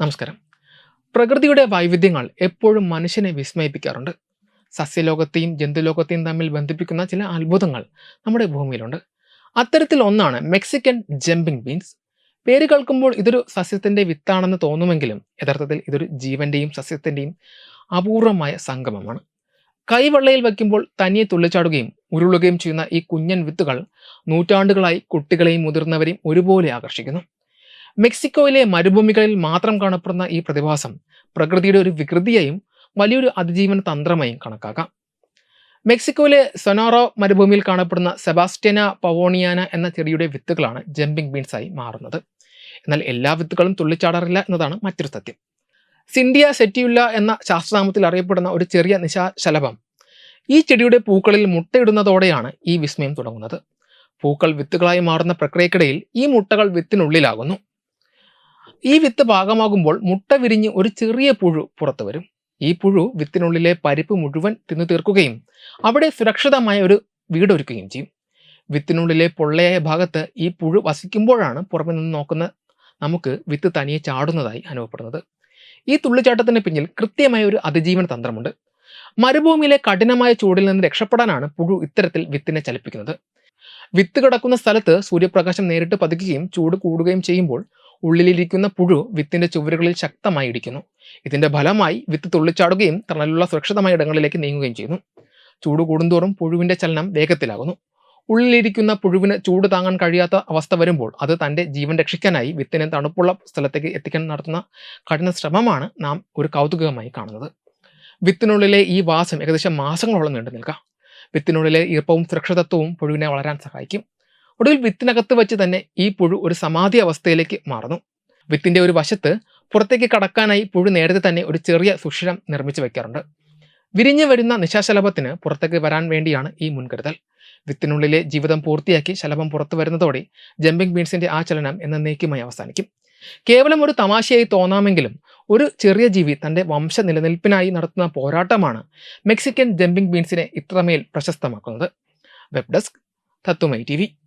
നമസ്കാരം. പ്രകൃതിയുടെ വൈവിധ്യങ്ങൾ എപ്പോഴും മനുഷ്യനെ വിസ്മയിപ്പിക്കാറുണ്ട്. സസ്യലോകത്തെയും ജന്തുലോകത്തെയും തമ്മിൽ ബന്ധിപ്പിക്കുന്ന ചില അത്ഭുതങ്ങൾ നമ്മുടെ ഭൂമിയിലുണ്ട്. അത്തരത്തിൽ ഒന്നാണ് മെക്സിക്കൻ ജമ്പിംഗ് ബീൻസ്. പേര് കേൾക്കുമ്പോൾ ഇതൊരു സസ്യത്തിന്റെ വിത്താണെന്ന് തോന്നുമെങ്കിലും യഥാർത്ഥത്തിൽ ഇതൊരു ജീവന്റെയും സസ്യത്തിന്റെയും അപൂർവമായ സംഗമമാണ്. കൈവെള്ളയിൽ വയ്ക്കുമ്പോൾ തനിയെ തുള്ളിച്ചാടുകയും ഉരുളുകയും ചെയ്യുന്ന ഈ കുഞ്ഞൻ വിത്തുകൾ നൂറ്റാണ്ടുകളായി കുട്ടികളെയും മുതിർന്നവരെയും ഒരുപോലെ ആകർഷിക്കുന്നു. മെക്സിക്കോയിലെ മരുഭൂമികളിൽ മാത്രം കാണപ്പെടുന്ന ഈ പ്രതിഭാസം പ്രകൃതിയുടെ ഒരു വികൃതിയായും വലിയൊരു അതിജീവന തന്ത്രമായും കണക്കാക്കാം. മെക്സിക്കോയിലെ സൊനോറോ മരുഭൂമിയിൽ കാണപ്പെടുന്ന സെബാസ്റ്റ്യന പവോണിയാന എന്ന ചെടിയുടെ വിത്തുകളാണ് ജമ്പിംഗ് ബീൻസ് ആയി മാറുന്നത്. എന്നാൽ എല്ലാ വിത്തുകളും തുള്ളിച്ചാടാറില്ല എന്നതാണ് മറ്റൊരു സത്യം. സിൻഡിയ സെറ്റിയുല്ല എന്ന ശാസ്ത്രനാമത്തിൽ അറിയപ്പെടുന്ന ഒരു ചെറിയ നിശാശലഭം ഈ ചെടിയുടെ പൂക്കളിൽ മുട്ടയിടുന്നതോടെയാണ് ഈ വിസ്മയം തുടങ്ങുന്നത്. പൂക്കൾ വിത്തുകളായി മാറുന്ന പ്രക്രിയക്കിടയിൽ ഈ മുട്ടകൾ വിത്തിനുള്ളിലാകുന്നു. ഈ വിത്ത് പാകമാകുമ്പോൾ മുട്ട വിരിഞ്ഞ് ഒരു ചെറിയ പുഴു പുറത്തു വരും. ഈ പുഴു വിത്തിനുള്ളിലെ പരിപ്പ് മുഴുവൻ തിന്നു തീർക്കുകയും അവിടെ സുരക്ഷിതമായ ഒരു വീടൊരുക്കുകയും ചെയ്യും. വിത്തിനുള്ളിലെ പൊള്ളയായ ഭാഗത്ത് ഈ പുഴു വസിക്കുമ്പോഴാണ് പുറമെ നിന്ന് നോക്കുന്ന നമുക്ക് വിത്ത് തനിയെ ചാടുന്നതായി അനുഭവപ്പെടുന്നത്. ഈ തുള്ളിച്ചാട്ടത്തിന് പിന്നിൽ കൃത്യമായ ഒരു അതിജീവന തന്ത്രമുണ്ട്. മരുഭൂമിയിലെ കഠിനമായ ചൂടിൽ നിന്ന് രക്ഷപ്പെടാനാണ് പുഴു ഇത്തരത്തിൽ വിത്തിനെ ചലിപ്പിക്കുന്നത്. വിത്ത് കിടക്കുന്ന സ്ഥലത്ത് സൂര്യപ്രകാശം നേരിട്ട് പതിക്കുകയും ചൂട് കൂടുകയും ചെയ്യുമ്പോൾ ഉള്ളിലിരിക്കുന്ന പുഴു വിത്തിന്റെ ചുവരുകളിൽ ശക്തമായി ഇടിക്കുന്നു. ഇതിന്റെ ഫലമായി വിത്ത് തുള്ളിച്ചാടുകയും തണലുള്ള സുരക്ഷിതമായ ഇടങ്ങളിലേക്ക് നീങ്ങുകയും ചെയ്യുന്നു. ചൂട് കൂടുന്തോറും പുഴുവിന്റെ ചലനം വേഗത്തിലാകുന്നു. ഉള്ളിലിരിക്കുന്ന പുഴുവിന് ചൂട് താങ്ങാൻ കഴിയാത്ത അവസ്ഥ വരുമ്പോൾ അത് തന്റെ ജീവൻ രക്ഷിക്കാനായി വിത്തിനെ തണുപ്പുള്ള സ്ഥലത്തേക്ക് എത്തിക്കാൻ നടത്തുന്ന കഠിന ശ്രമമാണ് നാം ഒരു കൗതുകമായി കാണുന്നത്. വിത്തിനുള്ളിലെ ഈ വാസം ഏകദേശം മാസങ്ങളോളം നീണ്ടു നിൽക്കാം വിത്തിനുള്ളിലെ ഈർപ്പവും സുരക്ഷിതത്വവും പുഴുവിനെ വളരാൻ സഹായിക്കും. ഒടുവിൽ വിത്തിനകത്ത് വെച്ച് തന്നെ ഈ പുഴു ഒരു സമാധി അവസ്ഥയിലേക്ക് മാറുന്നു. വിത്തിന്റെ ഒരു വശത്ത് പുറത്തേക്ക് കടക്കാനായി പുഴു നേരത്തെ തന്നെ ഒരു ചെറിയ സുഷിരം നിർമ്മിച്ചു വെക്കാറുണ്ട്. വിരിഞ്ഞു വരുന്ന നിശാശലഭത്തിന് പുറത്തേക്ക് വരാൻ വേണ്ടിയാണ് ഈ മുൻകരുതൽ. വിത്തിനുള്ളിലെ ജീവിതം പൂർത്തിയാക്കി ശലഭം പുറത്തു വരുന്നതോടെ ജമ്പിംഗ് ബീൻസിന്റെ ആ ചലനം എന്നേക്കുമായി അവസാനിക്കും. കേവലം ഒരു തമാശയായി തോന്നാമെങ്കിലും ഒരു ചെറിയ ജീവി തന്റെ വംശ നിലനിൽപ്പിനായി നടത്തുന്ന പോരാട്ടമാണ് മെക്സിക്കൻ ജമ്പിംഗ് ബീൻസിനെ ഇത്രമേൽ പ്രശസ്തമാക്കുന്നത്. വെബ് ഡെസ്ക് തത്തുമൈ ടി